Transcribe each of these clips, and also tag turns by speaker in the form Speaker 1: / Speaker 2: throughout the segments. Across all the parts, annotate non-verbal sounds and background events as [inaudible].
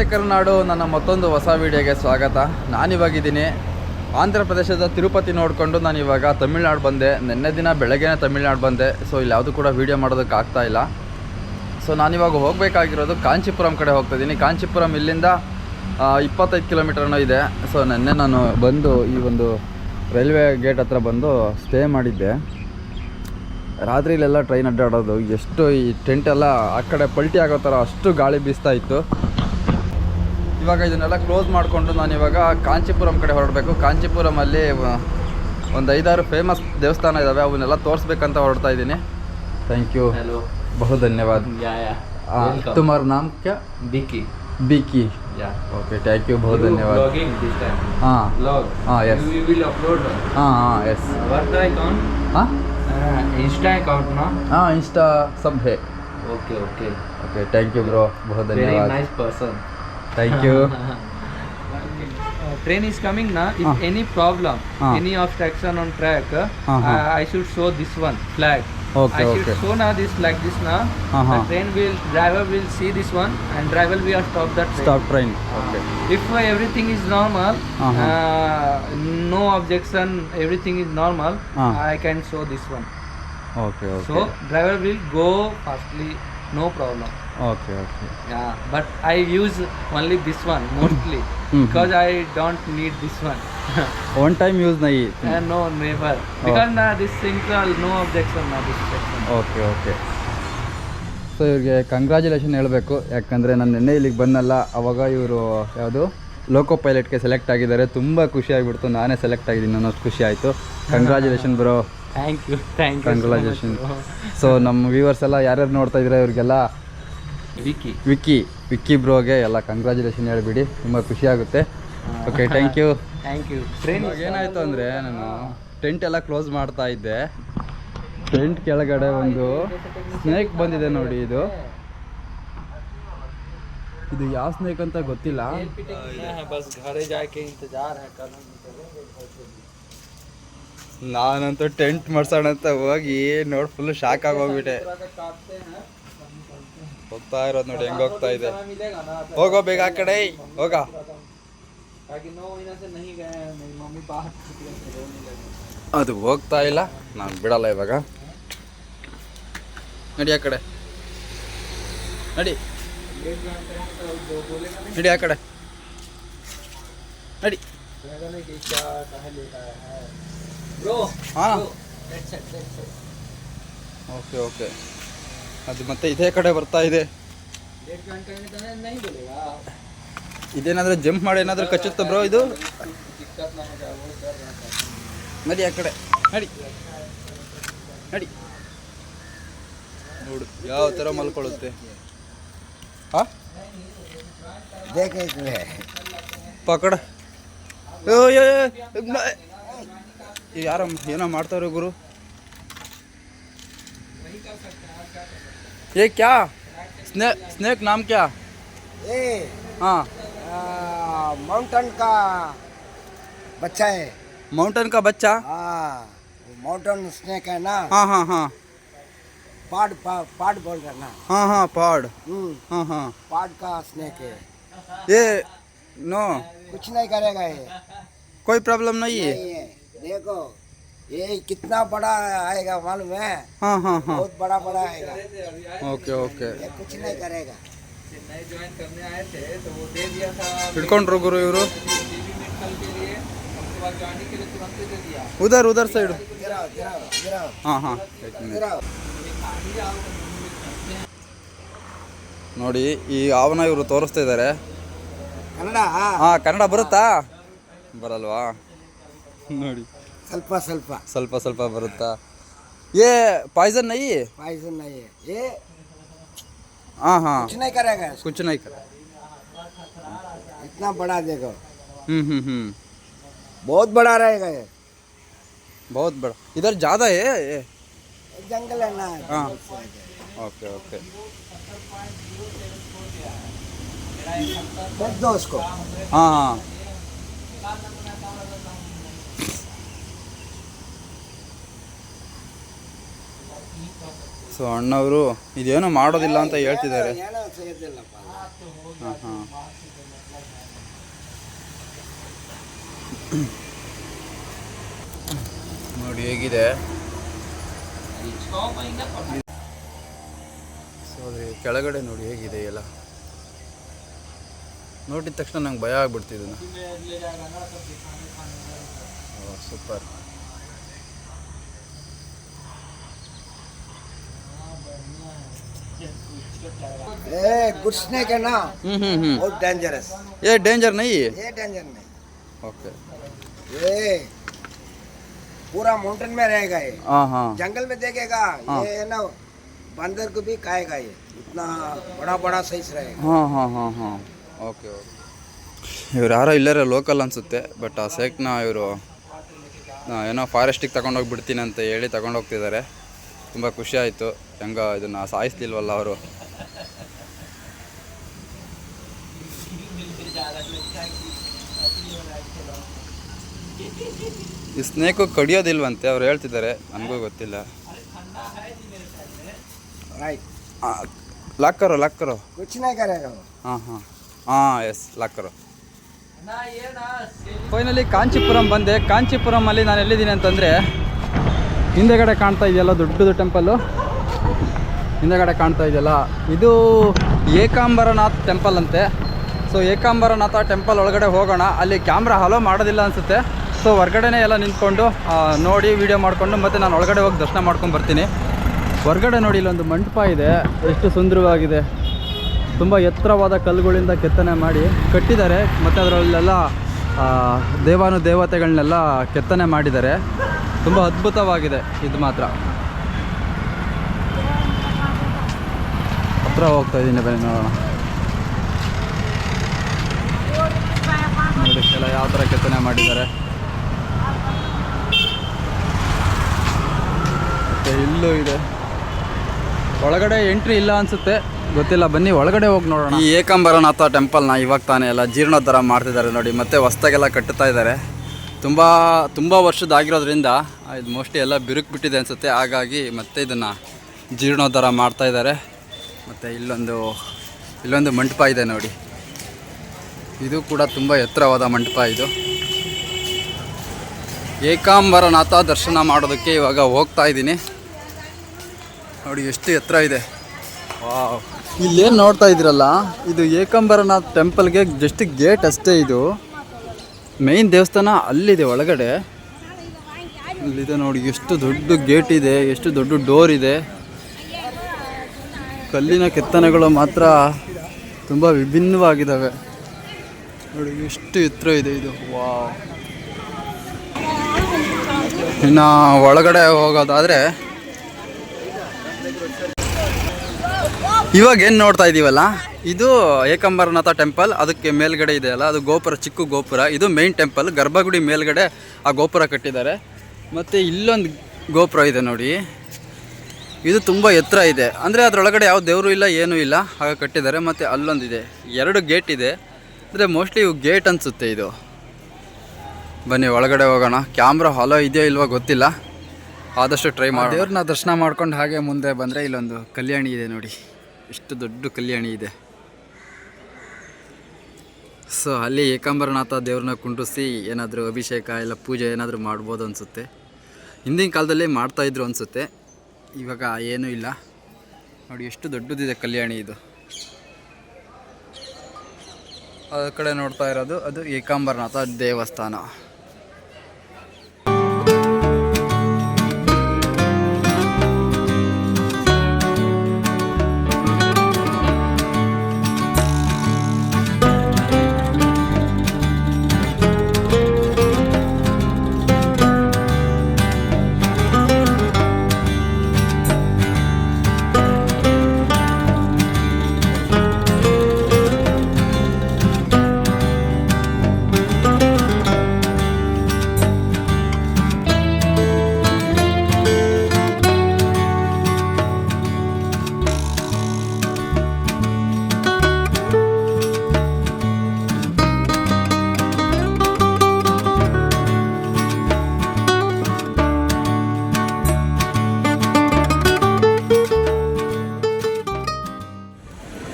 Speaker 1: ನಮಸ್ತೆ ಕರುನಾಡು ನನ್ನ ಮತ್ತೊಂದು ಹೊಸ ವಿಡಿಯೋಗೆ ಸ್ವಾಗತ. ನಾನಿವಾಗಿದ್ದೀನಿ ಆಂಧ್ರ ಪ್ರದೇಶದ ತಿರುಪತಿ ನೋಡಿಕೊಂಡು ನಾನು ಇವಾಗ ತಮಿಳ್ನಾಡು ಬಂದೆ. ನಿನ್ನೆ ದಿನ ಬೆಳಗ್ಗೆನೇ ತಮಿಳ್ನಾಡು ಬಂದೆ. ಸೊ ಇಲ್ಲಿ ಯಾವುದು ಕೂಡ ವೀಡಿಯೋ ಮಾಡೋದಕ್ಕೆ ಆಗ್ತಾ ಇಲ್ಲ. ಸೊ ನಾನಿವಾಗ ಹೋಗಬೇಕಾಗಿರೋದು ಕಾಂಚೀಪುರಂ ಕಡೆ ಹೋಗ್ತಾ ಇದ್ದೀನಿ. ಕಾಂಚೀಪುರಂ ಇಲ್ಲಿಂದ ಇಪ್ಪತ್ತೈದು ಕಿಲೋಮೀಟ್ರನೂ ಇದೆ. ಸೊ ನಿನ್ನೆ ನಾನು ಬಂದು ಈ ಒಂದು ರೈಲ್ವೆ ಗೇಟ್ ಹತ್ರ ಬಂದು ಸ್ಟೇ ಮಾಡಿದ್ದೆ. ರಾತ್ರಿಲೆಲ್ಲ ಟ್ರೈನ್ ಅಡ್ಡಾಡೋದು. ಎಷ್ಟು ಈ ಟೆಂಟ್ ಎಲ್ಲ ಆ ಕಡೆ ಪಲ್ಟಿ ಆಗೋ ಥರ ಅಷ್ಟು ಗಾಳಿ ಬೀಸ್ತಾ ಇತ್ತು. ಇವಾಗ ಇದನ್ನೆಲ್ಲ ಕ್ಲೋಸ್ ಮಾಡಿಕೊಂಡು ನಾನು ಇವಾಗ ಕಾಂಚೀಪುರಂ ಕಡೆ ಹೊರಡಬೇಕು. ಕಾಂಚೀಪುರಮಲ್ಲಿ ಒಂದು ಐದಾರು ಫೇಮಸ್ ದೇವಸ್ಥಾನ ಇದ್ದಾವೆ ಅವನ್ನೆಲ್ಲ ತೋರಿಸ್ಬೇಕಂತ ಹೊರಡ್ತಾ ಇದ್ದೀನಿ. ಥ್ಯಾಂಕ್ ಯು ಬಹು ಧನ್ಯವಾದ. ತುಮಾರ್ ನಾಮಕ ಕ್ಯಾ? Biki
Speaker 2: Biki
Speaker 1: okay thank you ಬಹು ಧನ್ಯವಾದ. ಹಾಂ.
Speaker 2: ಹಾಂ ಎಸ್
Speaker 1: ಹಾಂ ಹಾಂ ಎಸ್ ಹಾಂ?
Speaker 2: ಇನ್ಸ್ಟಾ ಅಕೌಂಟ್
Speaker 1: ಹಾಂ insta sub
Speaker 2: okay okay
Speaker 1: okay thank you bro ಬಹು ಧನ್ಯವಾದ.
Speaker 2: Nice person
Speaker 1: Thank you. [laughs]
Speaker 2: Uh, train is coming now. If
Speaker 1: ah.
Speaker 2: any problem,
Speaker 1: ah.
Speaker 2: any obstruction on track, uh, Uh-huh. I, should show this one flag.
Speaker 1: Okay,
Speaker 2: I should
Speaker 1: okay.
Speaker 2: show now this like this now.
Speaker 1: Uh-huh.
Speaker 2: The train will driver will see this one and driver will stop that train.
Speaker 1: Stop train. Ah. Okay.
Speaker 2: If uh, everything is normal,
Speaker 1: uh
Speaker 2: uh, no objection, everything is normal,
Speaker 1: uh-huh.
Speaker 2: I can show this one.
Speaker 1: Okay. Okay.
Speaker 2: So driver will go fastly, no problem.
Speaker 1: Okay okay
Speaker 2: yeah but i use only this one mostly.
Speaker 1: Because [laughs]
Speaker 2: because i don't need this one.
Speaker 1: One time use ನೈ
Speaker 2: uh, no never. Because this this central no objection na this section.
Speaker 1: Okay okay so ಇವ್ರಿಗೆ congratulation ಹೇಳಬೇಕು. ಯಾಕಂದರೆ ನಾನು ನಿನ್ನೆ ಇಲ್ಲಿಗೆ ಬಂದಲ್ಲ ಅವಾಗ ಇವರು ಯಾವುದು? ಲೋಕೋ ಪೈಲಟ್ಗೆ ಸೆಲೆಕ್ಟ್ ಆಗಿದ್ದಾರೆ. ತುಂಬ ಖುಷಿ ಆಗಿಬಿಡ್ತು. ನಾನೇ ಸೆಲೆಕ್ಟ್ ಆಗಿದ್ದೀನಿ. ಅನ್ನೋಷ್ಟು ಖುಷಿ ಆಯಿತು. Congratulation bro
Speaker 2: thank you thank you
Speaker 1: congratulation
Speaker 2: so
Speaker 1: ನಮ್ಮ ವ್ಯೂವರ್ಸ್ ಎಲ್ಲ ಯಾರ್ಯಾರು ನೋಡ್ತಾ ಇದ್ರೆ ಇವ್ರಿಗೆಲ್ಲ?
Speaker 2: ವಿಕ್ಕಿ
Speaker 1: ವಿಕ್ಕಿ ವಿಕ್ಕಿ ಬ್ರೋಗೆ ಎಲ್ಲ ಕಂಗ್ರ್ಯಾಚುಲೇಷನ್ ಹೇಳಿಬಿಡಿ ತುಂಬ ಖುಷಿ ಆಗುತ್ತೆ. Okay thank you
Speaker 2: thank you train
Speaker 1: ಏನಾಯಿತು ಅಂದರೆ ನಾನು ಟೆಂಟ್ ಎಲ್ಲ ಕ್ಲೋಸ್ ಮಾಡ್ತಾ ಇದ್ದೆ. ಟೆಂಟ್ ಕೆಳಗಡೆ ಒಂದು ಸ್ನೇಕ್ ಬಂದಿದೆ ನೋಡಿ ಇದು. ಇದು ಯಾವ ಸ್ನೇಕ್ ಅಂತ ಗೊತ್ತಿಲ್ಲ. ನಾನಂತೂ ಟೆಂಟ್ ಮಾಡ್ಸೋಣ ಅಂತ ಹೋಗಿ ನೋಡಿ ಫುಲ್ ಶಾಕ್
Speaker 2: ಆಗೋಗ್ಬಿಟ್ಟೆ
Speaker 1: ಹೋಗ್ತಾ ಇರೋದು ನೋಡಿ ಹೆಂಗ್ ಹೋಗ್ತಾ ಇದೆ. ಹೋಗೋ ಬೇಗ ಆ ಕಡೆ ಹೋಗ. ಅದು ಹೋಗ್ತಾ ಇಲ್ಲ ನಾನು ಬಿಡಲ್ಲ ಇವಾಗ. ನಡಿ ಆ ಕಡೆ. ನಡಿ. ನಡಿ ಆ ಕಡೆ. ನಡಿ. ಹಾ. Okay okay. ಅದು ಮತ್ತೆ ಇದೇ ಕಡೆ ಬರ್ತಾ ಇದೆ ಇದೇನಾದ್ರೆ ಜಂಪ್ ಮಾಡಿ ಏನಾದ್ರು ಕಚ್ಚುತ್ತ ಬ್ರೋ ಇದು ನಡಿ ಆ ಕಡೆ ನಡಿ ನಡಿ ನೋಡು ಯಾವ ತರ ಮಲ್ಕೊಳ್ಳುತ್ತೆ ಹಾಂ ಪಕಡ ಯಾರ ಏನೋ ಮಾಡ್ತಾರೆ ಗುರು ये क्या? स्नेक स्नेक नाम क्या?
Speaker 3: ये
Speaker 1: हाँ।
Speaker 3: माउंटेन का बच्चा है।
Speaker 1: माउंटेन का बच्चा?
Speaker 3: हाँ माउंटेन स्नेक है ना?
Speaker 1: हाँ हाँ हाँ।
Speaker 3: पाड पा, पाड बोल करना
Speaker 1: हाँ हाँ पहाड़
Speaker 3: हम्म।
Speaker 1: हाँ हाँ।
Speaker 3: पाड का स्नेक है।
Speaker 1: ये नो
Speaker 3: कुछ नहीं करेगा ये।
Speaker 1: कोई प्रॉब्लम नहीं
Speaker 3: नहीं है। देखो। ये कितना बड़ा आएगा मालूम है
Speaker 1: हाँ हाँ हाँ
Speaker 3: बहुत बड़ा बड़ा आएगा
Speaker 1: ಓಕೆ ಓಕೆ
Speaker 3: ये कुछ नहीं करेगा
Speaker 2: चेन्नई ज्वाइन करने आए थे तो वो दे दिया था
Speaker 1: ಹಿಡ್ಕೊಂಡ್ರು ಗುರು ಇವರು
Speaker 2: टीवी मेडिकल के लिए उसके बाद ज्वाइनिंग के लिए तुरंत ही दे दिया
Speaker 1: ಉದರ್ ಉದರ್ ಸೈಡ್
Speaker 3: गिराओ गिराओ गिराओ
Speaker 1: ಹಾಂ ಹಾಂ
Speaker 3: गिराओ
Speaker 1: ನೋಡಿ ಈ ಅವನ ಇವರು ತೋರಿಸ್ತಾ ಇದ್ದಾರೆ
Speaker 3: ಕನ್ನಡ
Speaker 1: ಹಾಂ ಕನ್ನಡ ಬರುತ್ತಾ ಬರಲ್ವಾ ನೋಡಿ
Speaker 3: ಸ್ವಲ್ಪ ಸ್ವಲ್ಪ
Speaker 1: ಸ್ವಲ್ಪ ಸ್ವಲ್ಪ ಬರುತ್ತಾ ಏ ಪಾಯ್ಸನ್ ನೈ
Speaker 3: पाइजन नहीं है ये
Speaker 1: ಹಾಂ ಹಾಂ
Speaker 3: कुछ नहीं करेगा इसको।
Speaker 1: कुछ नहीं कर
Speaker 3: इतना बड़ा देखो
Speaker 1: हम्म हम्म हम्म
Speaker 3: बहुत बड़ा रहेगा ये
Speaker 1: बहुत बड़ा इधर ज़्यादा है ये
Speaker 3: ये जंगल है ना
Speaker 1: हाँ।
Speaker 3: जंगल से आ जाए।
Speaker 1: ओके ओके
Speaker 3: फेंक दो उसको
Speaker 1: हाँ हाँ ಸೊ ಅಣ್ಣವರು ಇದೇನು ಮಾಡೋದಿಲ್ಲ ಅಂತ ಹೇಳ್ತಿದ್ದಾರೆ. ಹಾಂ ಹಾಂ ನೋಡಿ ಹೇಗಿದೆ. ಸೊ ಕೆಳಗಡೆ ನೋಡಿ ಹೇಗಿದೆ ಎಲ್ಲ. ನೋಡಿದ ತಕ್ಷಣ ನಂಗೆ ಭಯ ಆಗ್ಬಿಡ್ತಿದ್ದು ಸೂಪರ್.
Speaker 3: ए घुसने के ना
Speaker 1: ಹ್ಞೂ ಹ್ಞೂ ಹ್ಞೂ
Speaker 3: बहुत डेंजरस
Speaker 1: ಏ ಡೇಂಜರ್ ನೈ
Speaker 3: ये डेंजर नहीं
Speaker 1: ಓಕೆ
Speaker 3: ये पूरा माउंटेन में रहेगा ये
Speaker 1: ಹಾಂ ಹಾಂ
Speaker 3: जंगल में देखेगा
Speaker 1: हाँ।
Speaker 3: ये है ना बंदर को भी खाएगा ये इतना बड़ा बड़ा साइज रहेगा
Speaker 1: ಹಾಂ ಹಾಂ ಹಾಂ ಹಾಂ ಓಕೆ ಓಕೆ ಇವ್ರು ಯಾರೋ ಇಲ್ಲರೇ ಲೋಕಲ್ ಅನಿಸುತ್ತೆ ಬಟ್ ಆ ಸೇಕ್ನ ಇವರು ಏನೋ ಫಾರೆಸ್ಟಿಗೆ ತಗೊಂಡೋಗಿ ಬಿಡ್ತೀನಿ ಅಂತ ಹೇಳಿ ತಗೊಂಡೋಗ್ತಿದ್ದಾರೆ ತುಂಬ ಖುಷಿ ಆಯಿತು ಹೆಂಗ ಇದನ್ನು ಸಾಯಿಸ್ಲಿಲ್ವಲ್ಲ ಅವರು ಈ ಸ್ನೇಕು ಕಡಿಯೋದಿಲ್ವಂತೆ ಅವ್ರು ಹೇಳ್ತಿದ್ದಾರೆ, ನನಗೂ ಗೊತ್ತಿಲ್ಲ.
Speaker 3: ಲಾಕರು ಲಾಕರು?
Speaker 1: ಹಾಂ ಹಾಂ. ಹಾಂ ಎಸ್ ಲಾಕರು. ಫೈನಲಿ ಕಾಂಚೀಪುರಂ ಬಂದೆ. ಕಾಂಚೀಪುರಮಲ್ಲಿ ನಾನು ಎಲ್ಲಿದ್ದೀನಿ ಅಂತಂದರೆ, ಹಿಂದೆಗಡೆ ಕಾಣ್ತಾ ಇದೆಯಲ್ಲ ದೊಡ್ಡದು ಟೆಂಪಲ್ಲು? ಹಿಂದೆಗಡೆ ಕಾಣ್ತಾ ಇದೆಯಲ್ಲ, ಇದು ಏಕಾಂಬರನಾಥ್ ಟೆಂಪಲ್ ಅಂತೆ. ಸೊ ಏಕಾಂಬರನಾಥ ಟೆಂಪಲ್ ಒಳಗಡೆ ಹೋಗೋಣ. ಅಲ್ಲಿ ಕ್ಯಾಮ್ರಾ ಹಲೋ ಮಾಡೋದಿಲ್ಲ ಅನಿಸುತ್ತೆ. ಸೊ ಹೊರ್ಗಡೆನೇ ಎಲ್ಲ ನಿಂತ್ಕೊಂಡು ನೋಡಿ ವೀಡಿಯೋ ಮಾಡಿಕೊಂಡು ಮತ್ತು ನಾನು ಒಳಗಡೆ ಹೋಗಿ ದರ್ಶನ ಮಾಡ್ಕೊಂಡು ಬರ್ತೀನಿ. ಹೊರ್ಗಡೆ ನೋಡಿ ಇಲ್ಲೊಂದು ಮಂಟಪ ಇದೆ, ಎಷ್ಟು ಸುಂದರವಾಗಿದೆ. ತುಂಬ ಎತ್ತರವಾದ ಕಲ್ಲುಗಳಿಂದ ಕೆತ್ತನೆ ಮಾಡಿ ಕಟ್ಟಿದ್ದಾರೆ. ಮತ್ತು ಅದರಲ್ಲೆಲ್ಲ ದೇವಾನು ದೇವತೆಗಳನ್ನೆಲ್ಲ ಕೆತ್ತನೆ ಮಾಡಿದ್ದಾರೆ. ತುಂಬ ಅದ್ಭುತವಾಗಿದೆ, ಇದು ಮಾತ್ರ. ಹತ್ರ ಹೋಗ್ತಾ ಇದ್ದೀನಿ ಬನ್ನಿ ನೋಡೋಣ. ನೋಡಿ, ಎಲ್ಲ ಯಾವ ಥರ ಕೆತ್ತನೆ ಮಾಡಿದ್ದಾರೆ. ಮತ್ತು ಇಲ್ಲೂ ಇದೆ. ಒಳಗಡೆ ಎಂಟ್ರಿ ಇಲ್ಲ ಅನ್ಸುತ್ತೆ. ಗೊತ್ತಿಲ್ಲ, ಬನ್ನಿ ಒಳಗಡೆ ಹೋಗಿ ನೋಡೋಣ. ಈ ಏಕಾಂಬರನಾಥ ಟೆಂಪಲ್ನ ಇವಾಗ ತಾನೇ ಎಲ್ಲ ಜೀರ್ಣೋದ್ಧಾರ ಮಾಡ್ತಿದ್ದಾರೆ ನೋಡಿ, ಮತ್ತೆ ಹೊಸ್ದಾಗೆಲ್ಲ ಕಟ್ಟುತ್ತಾ ಇದ್ದಾರೆ. ತುಂಬ ತುಂಬ ವರ್ಷದಾಗಿರೋದ್ರಿಂದ ಇದು ಮೋಸ್ಟ್ಲಿ ಎಲ್ಲ ಬಿರುಕು ಬಿಟ್ಟಿದೆ ಅನಿಸುತ್ತೆ. ಹಾಗಾಗಿ ಮತ್ತೆ ಇದನ್ನು ಜೀರ್ಣೋದ್ಧಾರ ಮಾಡ್ತಾ ಇದ್ದಾರೆ. ಮತ್ತು ಇಲ್ಲೊಂದು ಇಲ್ಲೊಂದು ಮಂಟಪ ಇದೆ ನೋಡಿ. ಇದು ಕೂಡ ತುಂಬ ಎತ್ತರವಾದ ಮಂಟಪ ಇದು. ಏಕಾಂಬರನಾಥ ದರ್ಶನ ಮಾಡೋದಕ್ಕೆ ಇವಾಗ ಹೋಗ್ತಾ ಇದ್ದೀನಿ. ನೋಡಿ ಎಷ್ಟು ಎತ್ತರ ಇದೆ. ವಾವ್. ಇಲ್ಲೇನು ನೋಡ್ತಾ ಇದ್ದೀರಲ್ಲ, ಇದು ಏಕಾಂಬರನಾಥ್ ಟೆಂಪಲ್ಗೆ ಜಸ್ಟ್ ಗೇಟ್ ಅಷ್ಟೇ ಇದು. ಮೇಯ್ನ್ ದೇವಸ್ಥಾನ ಅಲ್ಲಿದೆ ಒಳಗಡೆ. ಅಲ್ಲಿದೆ ನೋಡಿ ಎಷ್ಟು ದೊಡ್ಡ ಗೇಟ್ ಇದೆ, ಎಷ್ಟು ದೊಡ್ಡ ಡೋರ್ ಇದೆ. ಕಲ್ಲಿನ ಕೆತ್ತನೆಗಳು ಮಾತ್ರ ತುಂಬ ವಿಭಿನ್ನವಾಗಿದ್ದಾವೆ ನೋಡಿ ಎಷ್ಟು ಎತ್ತರ ಇದೆ ಇದು. ವಾವ್. ಇನ್ನು ಒಳಗಡೆ ಹೋಗೋದಾದರೆ ಇವಾಗ ಏನು ನೋಡ್ತಾ ಇದ್ದೀವಲ್ಲ ಇದು ಏಕಂಬರನಾಥ ಟೆಂಪಲ್, ಅದಕ್ಕೆ ಮೇಲ್ಗಡೆ ಇದೆಯಲ್ಲ ಅದು ಗೋಪುರ, ಚಿಕ್ಕ ಗೋಪುರ. ಇದು ಮೇನ್ ಟೆಂಪಲ್ ಗರ್ಭಗುಡಿ ಮೇಲ್ಗಡೆ ಆ ಗೋಪುರ ಕಟ್ಟಿದ್ದಾರೆ. ಮತ್ತು ಇಲ್ಲೊಂದು ಗೋಪುರ ಇದೆ ನೋಡಿ. ಇದು ತುಂಬ ಎತ್ತರ ಇದೆ. ಅಂದರೆ ಅದರೊಳಗಡೆ ಯಾವ ದೇವರು ಇಲ್ಲ, ಏನೂ ಇಲ್ಲ, ಹಾಗೆ ಕಟ್ಟಿದ್ದಾರೆ. ಮತ್ತು ಅಲ್ಲೊಂದಿದೆ. ಎರಡು ಗೇಟ್ ಇದೆ. ಅಂದರೆ ಮೋಸ್ಟ್ಲಿ ಇವು ಗೇಟ್ ಅನಿಸುತ್ತೆ ಇದು. ಬನ್ನಿ ಒಳಗಡೆ ಹೋಗೋಣ. ಕ್ಯಾಮ್ರಾ ಹಾಲೋ ಇದೆಯೋ ಇಲ್ವೋ ಗೊತ್ತಿಲ್ಲ. ಆದಷ್ಟು ಟ್ರೈ ಮಾಡಿ ದೇವ್ರನ್ನ ದರ್ಶನ ಮಾಡ್ಕೊಂಡು ಹಾಗೆ ಮುಂದೆ ಬಂದರೆ ಇಲ್ಲೊಂದು ಕಲ್ಯಾಣಿ ಇದೆ ನೋಡಿ. ಎಷ್ಟು ದೊಡ್ಡ ಕಲ್ಯಾಣಿ ಇದೆ. ಸೊ ಅಲ್ಲಿ ಏಕಾಂಬರನಾಥ ದೇವ್ರನ್ನ ಕುಂಡ್ರಿಸಿ ಏನಾದರೂ ಅಭಿಷೇಕ ಇಲ್ಲ ಪೂಜೆ ಏನಾದರೂ ಮಾಡ್ಬೋದು ಅನಿಸುತ್ತೆ. ಹಿಂದಿನ ಕಾಲದಲ್ಲಿ ಮಾಡ್ತಾಯಿದ್ರು ಅನಿಸುತ್ತೆ. ಇವಾಗ ಏನೂ ಇಲ್ಲ. ನೋಡಿ ಎಷ್ಟು ದೊಡ್ಡದಿದೆ ಕಲ್ಯಾಣಿ ಇದು. ಆ ಕಡೆ ನೋಡ್ತಾ ಇರೋದು ಅದು ಏಕಾಂಬರನಾಥ ದೇವಸ್ಥಾನ.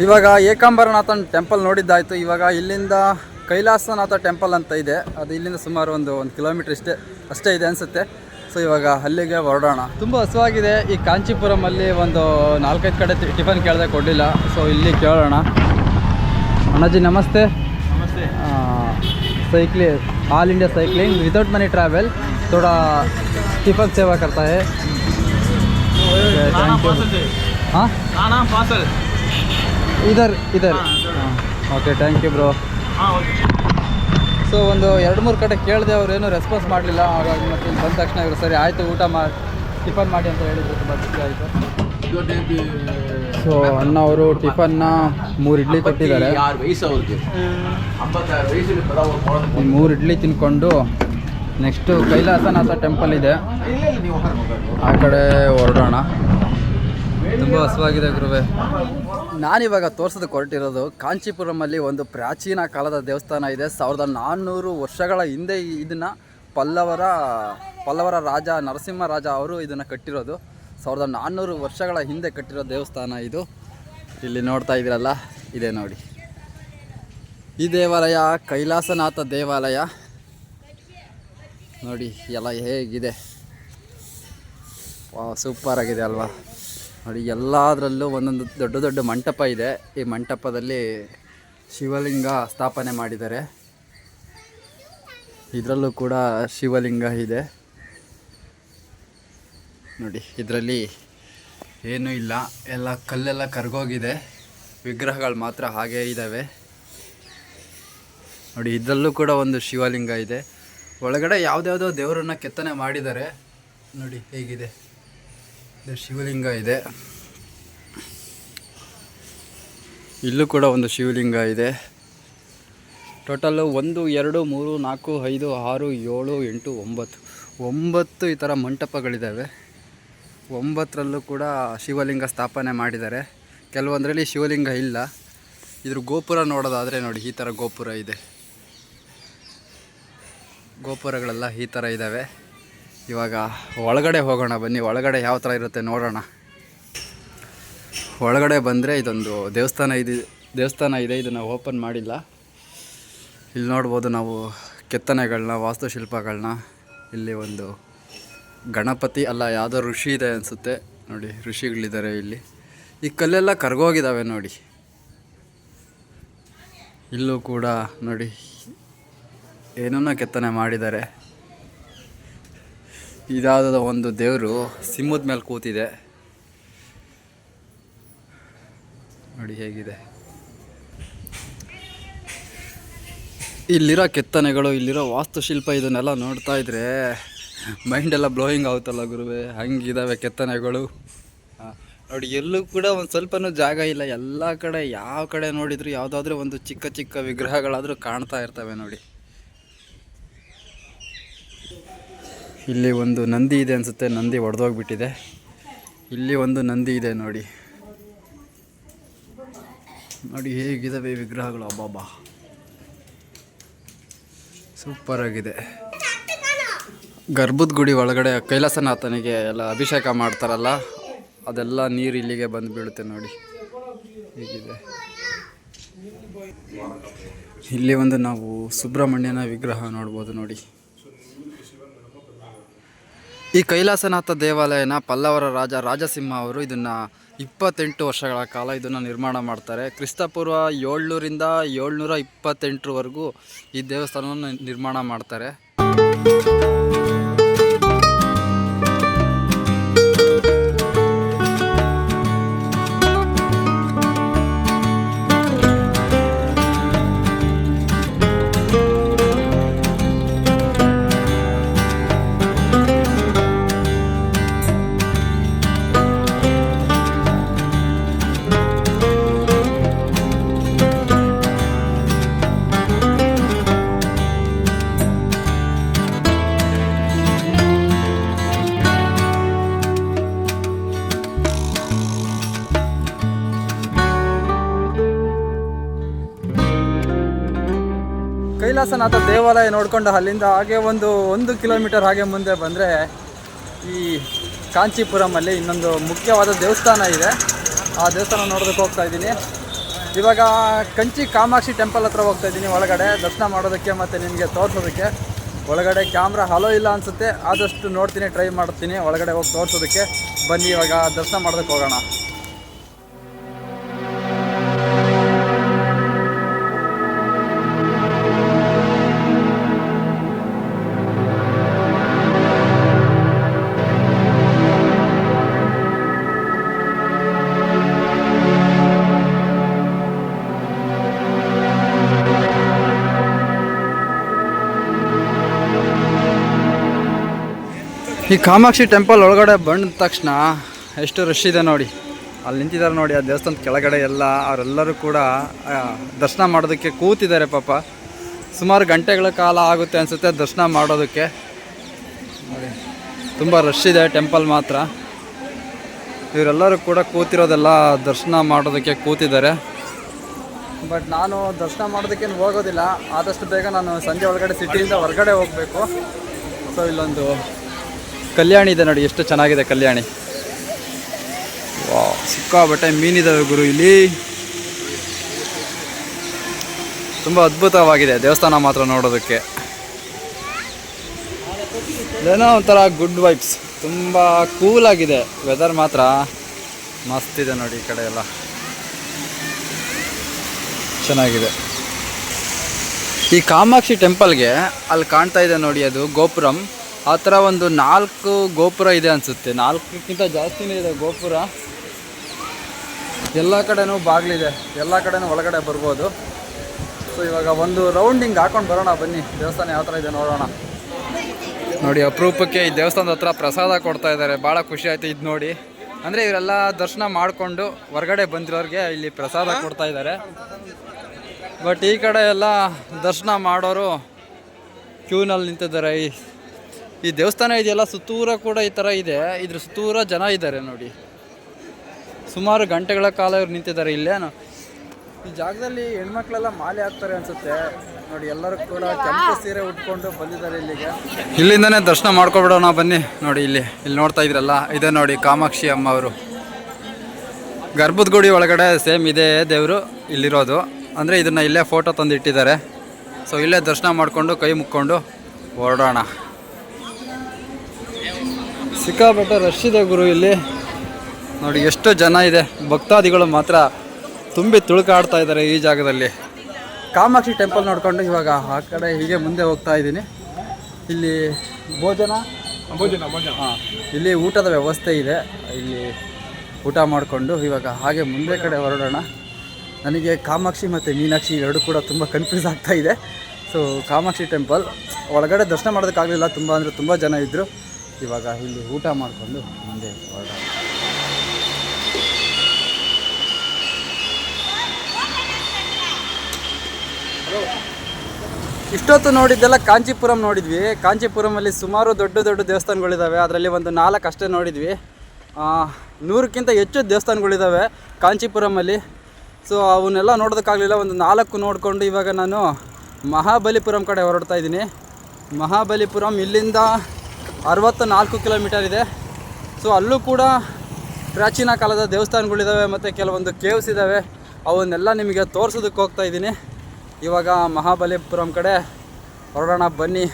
Speaker 1: ಇವಾಗ ಏಕಾಂಬರನಾಥನ್ ಟೆಂಪಲ್ ನೋಡಿದ್ದಾಯಿತು ಇವಾಗ ಇಲ್ಲಿಂದ ಕೈಲಾಸನಾಥ ಟೆಂಪಲ್ ಅಂತ ಇದೆ ಅದು ಇಲ್ಲಿಂದ ಸುಮಾರು ಒಂದು ಒಂದು ಕಿಲೋಮೀಟ್ರ್ ಇಷ್ಟೇ ಅಷ್ಟೇ ಇದೆ ಅನಿಸುತ್ತೆ ಸೊ ಇವಾಗ ಅಲ್ಲಿಗೆ ಹೊರಡೋಣ ತುಂಬ ಹಸುವಾಗಿದೆ ಈ ಕಾಂಚೀಪುರಮಲ್ಲಿ ಒಂದು ನಾಲ್ಕೈದು ಕಡೆ ಟಿ- ಟಿಫನ್ ಕೇಳಿದೆ ಕೊಡಲಿಲ್ಲ ಸೊ ಇಲ್ಲಿ ಕೇಳೋಣ ಅಣ್ಣಾಜಿ ನಮಸ್ತೆ
Speaker 2: नमस्ते
Speaker 1: cycling all India cycling without money travel थोड़ा टिफन सेवा करता है थैंक यू हाँ ಇದ್ದಾರೆ ಇದ್ದಾರೆ okay thank
Speaker 2: you bro
Speaker 1: so ಒಂದು ಎರಡು ಮೂರು ಕಡೆ ಕೇಳಿದೆ ಅವ್ರು ಏನೂ ರೆಸ್ಪಾನ್ಸ್ ಮಾಡಲಿಲ್ಲ ಹಾಗಾಗಿ ಮತ್ತೆ ಬಂದ ತಕ್ಷಣ ಇವರು ಸರಿ ಆಯಿತು ಊಟ ಮಾಡಿ ಟಿಫನ್ ಮಾಡಿ ಅಂತ ಹೇಳಿದ್ರು ತುಂಬ ಖುಷಿ ಆಯಿತು. ಸೊ ಅಣ್ಣ ಅವರು ಟಿಫನ್ನ ಮೂರು ಇಡ್ಲಿ ಕೊಟ್ಟಿದ್ದಾರೆ. ಮೂರು ಇಡ್ಲಿ ತಿನ್ಕೊಂಡು ನೆಕ್ಸ್ಟು ಕೈಲಾಸನಾಥ ಟೆಂಪಲ್ ಇದೆ. ಆ ಕಡೆ ಹೊರಡೋಣ. ತುಂಬ ಹಸುವಾಗಿದೆ ಗುರುವೇ. ನಾನಿವಾಗ ತೋರ್ಸೋದಕ್ಕೆ ಹೊರಟಿರೋದು ಕಾಂಚೀಪುರಮಲ್ಲಿ ಒಂದು ಪ್ರಾಚೀನ ಕಾಲದ ದೇವಸ್ಥಾನ ಇದೆ. ಸಾವಿರದ ನಾನ್ನೂರು ವರ್ಷಗಳ ಹಿಂದೆ ಇದನ್ನು ಪಲ್ಲವರ ಪಲ್ಲವರ ರಾಜ ನರಸಿಂಹರಾಜ ಅವರು ಇದನ್ನು ಕಟ್ಟಿರೋದು. ಸಾವಿರದ ನಾನ್ನೂರು ವರ್ಷಗಳ ಹಿಂದೆ ಕಟ್ಟಿರೋ ದೇವಸ್ಥಾನ ಇದು. ಇಲ್ಲಿ ನೋಡ್ತಾ ಇದ್ದೀರಲ್ಲ, ಇದೆ ನೋಡಿ. ಈ ದೇವಾಲಯ ಕೈಲಾಸನಾಥ ದೇವಾಲಯ. ನೋಡಿ, ಎಲ್ಲ ಹೇಗಿದೆ. ಸೂಪರ್ ಆಗಿದೆ ಅಲ್ವಾ? ನೋಡಿ, ಎಲ್ಲದರಲ್ಲೂ ಒಂದೊಂದು ದೊಡ್ಡ ದೊಡ್ಡ ಮಂಟಪ ಇದೆ. ಈ ಮಂಟಪದಲ್ಲಿ ಶಿವಲಿಂಗ ಸ್ಥಾಪನೆ ಮಾಡಿದ್ದಾರೆ. ಇದರಲ್ಲೂ ಕೂಡ ಶಿವಲಿಂಗ ಇದೆ. ನೋಡಿ, ಇದರಲ್ಲಿ ಏನೂ ಇಲ್ಲ. ಎಲ್ಲ ಕಲ್ಲೆಲ್ಲ ಕರ್ಗೋಗಿದೆ. ವಿಗ್ರಹಗಳು ಮಾತ್ರ ಹಾಗೇ ಇದ್ದಾವೆ. ನೋಡಿ, ಇದರಲ್ಲೂ ಕೂಡ ಒಂದು ಶಿವಲಿಂಗ ಇದೆ. ಒಳಗಡೆ ಯಾವುದ್ಯಾವುದೋ ದೇವರನ್ನ ಕೆತ್ತನೆ ಮಾಡಿದ್ದಾರೆ. ನೋಡಿ, ಹೇಗಿದೆ. ಶಿವಲಿಂಗ ಇದೆ. ಇಲ್ಲೂ ಕೂಡ ಒಂದು ಶಿವಲಿಂಗ ಇದೆ. ಟೋಟಲ್ಲು ಒಂದು, ಎರಡು, ಮೂರು, ನಾಲ್ಕು, ಐದು, ಆರು, ಏಳು, ಎಂಟು, ಒಂಬತ್ತು. ಒಂಬತ್ತು ಈ ಥರ ಮಂಟಪಗಳಿದ್ದಾವೆ. ಒಂಬತ್ತರಲ್ಲೂ ಕೂಡ ಶಿವಲಿಂಗ ಸ್ಥಾಪನೆ ಮಾಡಿದ್ದಾರೆ. ಕೆಲವೊಂದರಲ್ಲಿ ಶಿವಲಿಂಗ ಇಲ್ಲ. ಇದ್ರ ಗೋಪುರ ನೋಡೋದಾದರೆ ನೋಡಿ, ಈ ಥರ ಗೋಪುರ ಇದೆ. ಗೋಪುರಗಳೆಲ್ಲ ಈ ಥರ ಇದ್ದಾವೆ. ಇವಾಗ ಒಳಗಡೆ ಹೋಗೋಣ ಬನ್ನಿ. ಒಳಗಡೆ ಯಾವ ಥರ ಇರುತ್ತೆ ನೋಡೋಣ. ಒಳಗಡೆ ಬಂದರೆ ಇದೊಂದು ದೇವಸ್ಥಾನ ಇದೆ. ದೇವಸ್ಥಾನ ಇದೆ, ಇದನ್ನು ಓಪನ್ ಮಾಡಿಲ್ಲ. ಇಲ್ಲಿ ನೋಡ್ಬೋದು ನಾವು ಕೆತ್ತನೆಗಳನ್ನ, ವಾಸ್ತುಶಿಲ್ಪಗಳನ್ನ. ಇಲ್ಲಿ ಒಂದು ಗಣಪತಿ, ಅಲ್ಲ, ಯಾವುದೋ ಋಷಿ ಇದೆ ಅನಿಸುತ್ತೆ. ನೋಡಿ, ಋಷಿಗಳಿದ್ದಾರೆ ಇಲ್ಲಿ. ಈ ಕಲ್ಲೆಲ್ಲ ಕರ್ಗೋಗಿದ್ದಾವೆ ನೋಡಿ. ಇಲ್ಲೂ ಕೂಡ ನೋಡಿ, ಏನನ್ನ ಕೆತ್ತನೆ ಮಾಡಿದ್ದಾರೆ. ಇದಾದ ಒಂದು ದೇವರು ಸಿಂಹದ ಮೇಲೆ ಕೂತಿದೆ. ನೋಡಿ ಹೇಗಿದೆ. ಇಲ್ಲಿರೋ ಕೆತ್ತನೆಗಳು, ಇಲ್ಲಿರೋ ವಾಸ್ತುಶಿಲ್ಪ ಇದನ್ನೆಲ್ಲ ನೋಡ್ತಾ ಇದ್ರೆ ಮೈಂಡೆಲ್ಲ ಬ್ಲೋಯಿಂಗ್ ಆಗುತ್ತಲ್ಲ ಗುರುವೆ? ಹಂಗಿದಾವೆ ಕೆತ್ತನೆಗಳು. ನೋಡಿ, ಎಲ್ಲೂ ಕೂಡ ಒಂದು ಸ್ವಲ್ಪನೂ ಜಾಗ ಇಲ್ಲ. ಎಲ್ಲ ಕಡೆ, ಯಾವ ಕಡೆ ನೋಡಿದ್ರು ಯಾವುದಾದ್ರೂ ಒಂದು ಚಿಕ್ಕ ಚಿಕ್ಕ ವಿಗ್ರಹಗಳಾದರೂ ಕಾಣ್ತಾ ಇರ್ತವೆ ನೋಡಿ. ಇಲ್ಲಿ ಒಂದು ನಂದಿ ಇದೆ ಅನಿಸುತ್ತೆ. ನಂದಿ ಒಡೆದೋಗ್ಬಿಟ್ಟಿದೆ. ಇಲ್ಲಿ ಒಂದು ನಂದಿ ಇದೆ ನೋಡಿ. ನೋಡಿ ಹೇಗಿದ್ದಾವೆ ವಿಗ್ರಹಗಳು. ಅಬ್ಬಾಬಾ ಸೂಪರ್ ಆಗಿದೆ. ಗರ್ಭದ ಗುಡಿ ಒಳಗಡೆ ಕೈಲಾಸನಾಥನಿಗೆ ಎಲ್ಲ ಅಭಿಷೇಕ ಮಾಡ್ತಾರಲ್ಲ, ಅದೆಲ್ಲ ನೀರು ಇಲ್ಲಿಗೆ ಬಂದು ಬೀಳುತ್ತೆ ನೋಡಿ. ಹೇಗಿದೆ? ಇಲ್ಲಿ ಒಂದು ನಾವು ಸುಬ್ರಹ್ಮಣ್ಯನ ವಿಗ್ರಹ ನೋಡ್ಬೋದು ನೋಡಿ. ಈ ಕೈಲಾಸನಾಥ ದೇವಾಲಯನ ಪಲ್ಲವರ ರಾಜ ರಾಜಸಿಂಹ ಅವರು ಇದನ್ನು ಇಪ್ಪತ್ತೆಂಟು ವರ್ಷಗಳ ಕಾಲ ಇದನ್ನು ನಿರ್ಮಾಣ ಮಾಡ್ತಾರೆ. ಕ್ರಿಸ್ತಪೂರ್ವ ಏಳ್ನೂರಿಂದ ಏಳ್ನೂರ ಇಪ್ಪತ್ತೆಂಟರವರೆಗೂ ಈ ದೇವಸ್ಥಾನವನ್ನು ನಿರ್ಮಾಣ ಮಾಡ್ತಾರೆ. ಕೈಲಾಸನಾಥ ದೇವಾಲಯ ನೋಡಿಕೊಂಡು ಅಲ್ಲಿಂದ ಹಾಗೆ ಒಂದು ಒಂದು ಕಿಲೋಮೀಟರ್ ಹಾಗೆ ಮುಂದೆ ಬಂದರೆ ಈ ಕಾಂಚೀಪುರಮಲ್ಲಿ ಇನ್ನೊಂದು ಮುಖ್ಯವಾದ ದೇವಸ್ಥಾನ ಇದೆ. ಆ ದೇವಸ್ಥಾನ ನೋಡೋದಕ್ಕೆ ಹೋಗ್ತಾ ಇದ್ದೀನಿ. ಇವಾಗ ಕಂಚಿ ಕಾಮಾಕ್ಷಿ ಟೆಂಪಲ್ ಹತ್ರ ಹೋಗ್ತಾ ಇದ್ದೀನಿ ಒಳಗಡೆ. ದರ್ಶನ ಮಾಡೋದಕ್ಕೆ ಮತ್ತು ನಿಮಗೆ ತೋರಿಸೋದಕ್ಕೆ. ಒಳಗಡೆ ಕ್ಯಾಮ್ರಾ ಹಲೋ ಇಲ್ಲ ಅನಿಸುತ್ತೆ. ಆದಷ್ಟು ನೋಡ್ತೀನಿ, ಟ್ರೈ ಮಾಡ್ತೀನಿ. ಒಳಗಡೆ ಹೋಗಿ ತೋರಿಸೋದಕ್ಕೆ. ಬನ್ನಿ ಇವಾಗ ದರ್ಶನ ಮಾಡೋದಕ್ಕೆ ಹೋಗೋಣ. ಈ ಕಾಮಾಕ್ಷಿ ಟೆಂಪಲ್ ಒಳಗಡೆ ಬಂದ ತಕ್ಷಣ ಎಷ್ಟು ರಶ್ ಇದೆ ನೋಡಿ. ಅಲ್ಲಿ ನಿಂತಿದ್ದಾರೆ ನೋಡಿ, ಆ ದೇವಸ್ಥಾನದ ಕೆಳಗಡೆ ಎಲ್ಲ, ಅವರೆಲ್ಲರೂ ಕೂಡ ದರ್ಶನ ಮಾಡೋದಕ್ಕೆ ಕೂತಿದ್ದಾರೆ ಪಾಪ. ಸುಮಾರು ಗಂಟೆಗಳ ಕಾಲ ಆಗುತ್ತೆ ಅನಿಸುತ್ತೆ ದರ್ಶನ ಮಾಡೋದಕ್ಕೆ. ನೋಡಿ, ತುಂಬ ರಶ್ ಇದೆ ಟೆಂಪಲ್ ಮಾತ್ರ. ಇವರೆಲ್ಲರೂ ಕೂಡ ಕೂತಿರೋದೆಲ್ಲ ದರ್ಶನ ಮಾಡೋದಕ್ಕೆ ಕೂತಿದ್ದಾರೆ. ಬಟ್ ನಾನು ದರ್ಶನ ಮಾಡೋದಕ್ಕೇನು ಹೋಗೋದಿಲ್ಲ. ಆದಷ್ಟು ಬೇಗ ನಾನು ಸಂಜೆ ಒಳಗಡೆ ಸಿಟಿಯಿಂದ ಹೊರಗಡೆ ಹೋಗಬೇಕು. ಸೊ ಇಲ್ಲೊಂದು ಕಲ್ಯಾಣಿ ಇದೆ ನೋಡಿ, ಎಷ್ಟು ಚೆನ್ನಾಗಿದೆ ಕಲ್ಯಾಣಿ. ವಾ ಸಿಕ್ಕಾಬಟ್ಟೆ ಮೀನಿದಾವೆ ಗುರು ಇಲ್ಲಿ. ತುಂಬ ಅದ್ಭುತವಾಗಿದೆ ದೇವಸ್ಥಾನ ಮಾತ್ರ ನೋಡೋದಕ್ಕೆ. ಏನೋ ಒಂಥರ ಗುಡ್ ವೈಬ್ಸ್ ತುಂಬ ಕೂಲಾಗಿದೆ ವೆದರ್ ಮಾತ್ರ. ಮಸ್ತ್ ಇದೆ ನೋಡಿ ಈ ಕಡೆ ಎಲ್ಲ. ಚೆನ್ನಾಗಿದೆ. ಈ ಕಾಮಾಕ್ಷಿ ಟೆಂಪಲ್ಗೆ ಅಲ್ಲಿ ಕಾಣ್ತಾ ಇದೆ ನೋಡಿ ಅದು ಗೋಪುರಂ. ಆ ಥರ ಒಂದು ನಾಲ್ಕು ಗೋಪುರ ಇದೆ ಅನಿಸುತ್ತೆ. ನಾಲ್ಕಕ್ಕಿಂತ ಜಾಸ್ತಿನೇ ಇದೆ ಗೋಪುರ. ಎಲ್ಲ ಕಡೆನೂ ಬಾಗಿಲಿದೆ. ಎಲ್ಲ ಕಡೆನೂ ಒಳಗಡೆ ಬರ್ಬೋದು. ಸೊ ಇವಾಗ ಒಂದು ರೌಂಡಿಂಗ್ ಹಾಕೊಂಡು ಬರೋಣ ಬನ್ನಿ. ದೇವಸ್ಥಾನ ಯಾವ ಥರ ಇದೆ ನೋಡೋಣ. ನೋಡಿ, ಅಪರೂಪಕ್ಕೆ ಈ ದೇವಸ್ಥಾನದ ಹತ್ರ ಪ್ರಸಾದ ಕೊಡ್ತಾ ಇದ್ದಾರೆ. ಭಾಳ ಖುಷಿ ಆಯ್ತು ಇದು ನೋಡಿ. ಅಂದರೆ ಇವರೆಲ್ಲ ದರ್ಶನ ಮಾಡಿಕೊಂಡು ಹೊರಗಡೆ ಬಂದಿರೋರಿಗೆ ಇಲ್ಲಿ ಪ್ರಸಾದ ಕೊಡ್ತಾ ಇದ್ದಾರೆ. ಬಟ್ ಈ ಕಡೆ ಎಲ್ಲ ದರ್ಶನ ಮಾಡೋರು ಕ್ಯೂನಲ್ಲಿ ನಿಂತಿದ್ದಾರೆ. ಈ ಈ ದೇವಸ್ಥಾನ ಇದೆಯಲ್ಲ, ಸುತ್ತೂರ ಕೂಡ ಈ ಥರ ಇದೆ. ಇದ್ರ ಸುತ್ತೂರ ಜನ ಇದ್ದಾರೆ ನೋಡಿ. ಸುಮಾರು ಗಂಟೆಗಳ ಕಾಲ ಇವ್ರು ನಿಂತಿದ್ದಾರೆ ಇಲ್ಲೇನು ಈ ಜಾಗದಲ್ಲಿ ಹೆಣ್ಮಕ್ಳೆಲ್ಲ ಮಾಲೆ ಹಾಕ್ತಾರೆ ಅನ್ಸುತ್ತೆ. ನೋಡಿ, ಎಲ್ಲರೂ ಕೂಡ ಕೆಂಪು ಸೀರೆ ಉಟ್ಕೊಂಡು ಬಂದಿದ್ದಾರೆ ಇಲ್ಲಿಗೆ. ಇಲ್ಲಿಂದನೇ ದರ್ಶನ ಮಾಡ್ಕೊಬಿಡೋಣ ಬನ್ನಿ. ನೋಡಿ, ಇಲ್ಲಿ ಇಲ್ಲಿ ನೋಡ್ತಾ ಇದ್ರಲ್ಲ. ಇದೆ ನೋಡಿ ಕಾಮಾಕ್ಷಿ ಅಮ್ಮ ಅವರು ಗರ್ಭದ ಗುಡಿ ಒಳಗಡೆ ಸೇಮ್ ಇದೇ ದೇವರು ಇಲ್ಲಿರೋದು. ಅಂದರೆ ಇದನ್ನು ಇಲ್ಲೇ ಫೋಟೋ ತಂದು ಇಟ್ಟಿದ್ದಾರೆ ಸೊ ಇಲ್ಲೇ ದರ್ಶನ ಮಾಡಿಕೊಂಡು ಕೈ ಮುಕ್ಕೊಂಡು ಹೊರಡೋಣ. ಸಿಕ್ಕಾಪಟ್ಟೆ ರಶ್ ಇದೆ ಗುರು ಇಲ್ಲಿ. ನೋಡಿ ಎಷ್ಟು ಜನ ಇದೆ. ಭಕ್ತಾದಿಗಳು ಮಾತ್ರ ತುಂಬಿ ತುಳುಕಾಡ್ತಾ ಇದ್ದಾರೆ ಈ ಜಾಗದಲ್ಲಿ. ಕಾಮಾಕ್ಷಿ ಟೆಂಪಲ್ ನೋಡಿಕೊಂಡು ಇವಾಗ ಆ ಕಡೆ ಹೀಗೆ ಮುಂದೆ ಹೋಗ್ತಾ ಇದ್ದೀನಿ. ಇಲ್ಲಿ ಭೋಜನ?
Speaker 2: ಭೋಜನ ಭೋಜನ.
Speaker 1: ಹಾಂ ಇಲ್ಲಿ ಊಟದ ವ್ಯವಸ್ಥೆ ಇದೆ. ಇಲ್ಲಿ ಊಟ ಮಾಡಿಕೊಂಡು ಇವಾಗ ಹಾಗೆ ಮುಂದೆ ಕಡೆ ಹೊರಡೋಣ. ನನಗೆ ಕಾಮಾಕ್ಷಿ ಮತ್ತು ಮೀನಾಕ್ಷಿ ಎರಡು ಕೂಡ ತುಂಬ ಕನ್ಫ್ಯೂಸ್ ಆಗ್ತಾ ಇದೆ. ಸೊ ಕಾಮಾಕ್ಷಿ ಟೆಂಪಲ್ ಒಳಗಡೆ ದರ್ಶನ ಮಾಡೋದಕ್ಕಾಗಲಿಲ್ಲ. ತುಂಬ ಅಂದರೆ ತುಂಬ ಜನ ಇದ್ದರು ಇವಾಗ ಇಲ್ಲಿ ಊಟ ಮಾಡಿಕೊಂಡು ಮುಂದೆ ಹೊರಡೋಣ. ಇಷ್ಟೊತ್ತು ನೋಡಿದ್ದೆಲ್ಲ ಕಾಂಚೀಪುರಂ ನೋಡಿದ್ವಿ. ಕಾಂಚೀಪುರಮಲ್ಲಿ ಸುಮಾರು ದೊಡ್ಡ ದೊಡ್ಡ ದೇವಸ್ಥಾನಗಳಿದ್ದಾವೆ ಅದರಲ್ಲಿ ಒಂದು ನಾಲ್ಕು ಅಷ್ಟೇ ನೋಡಿದ್ವಿ. ನೂರಕ್ಕಿಂತ ಹೆಚ್ಚು ದೇವಸ್ಥಾನಗಳಿದ್ದಾವೆ ಕಾಂಚೀಪುರಮಲ್ಲಿ ಸೊ ಅವನ್ನೆಲ್ಲ ನೋಡೋದಕ್ಕಾಗಲಿಲ್ಲ. ಒಂದು ನಾಲ್ಕು ನೋಡಿಕೊಂಡು ಇವಾಗ ನಾನು ಮಹಾಬಲಿಪುರಂ ಕಡೆ ಹೊರಡ್ತಾ ಇದ್ದೀನಿ. ಮಹಾಬಲಿಪುರಂ ಇಲ್ಲಿಂದ ಅರವತ್ತ ನಾಲ್ಕು ಕಿಲೋಮೀಟರ್ ಇದೆ. ಸೊ ಅಲ್ಲೂ ಕೂಡ ಪ್ರಾಚೀನ ಕಾಲದ ದೇವಸ್ಥಾನಗಳಿದ್ದಾವೆ ಮತ್ತು ಕೆಲವೊಂದು ಕೇವ್ಸ್ ಇದ್ದಾವೆ ಅವನ್ನೆಲ್ಲ ನಿಮಗೆ ತೋರಿಸೋದಕ್ಕೆ ಹೋಗ್ತಾ ಇದ್ದೀನಿ. ಇವಾಗ ಮಹಾಬಲಿಪುರಂ ಕಡೆ ಹೊರಡೋಣ, ಬನ್ನಿ.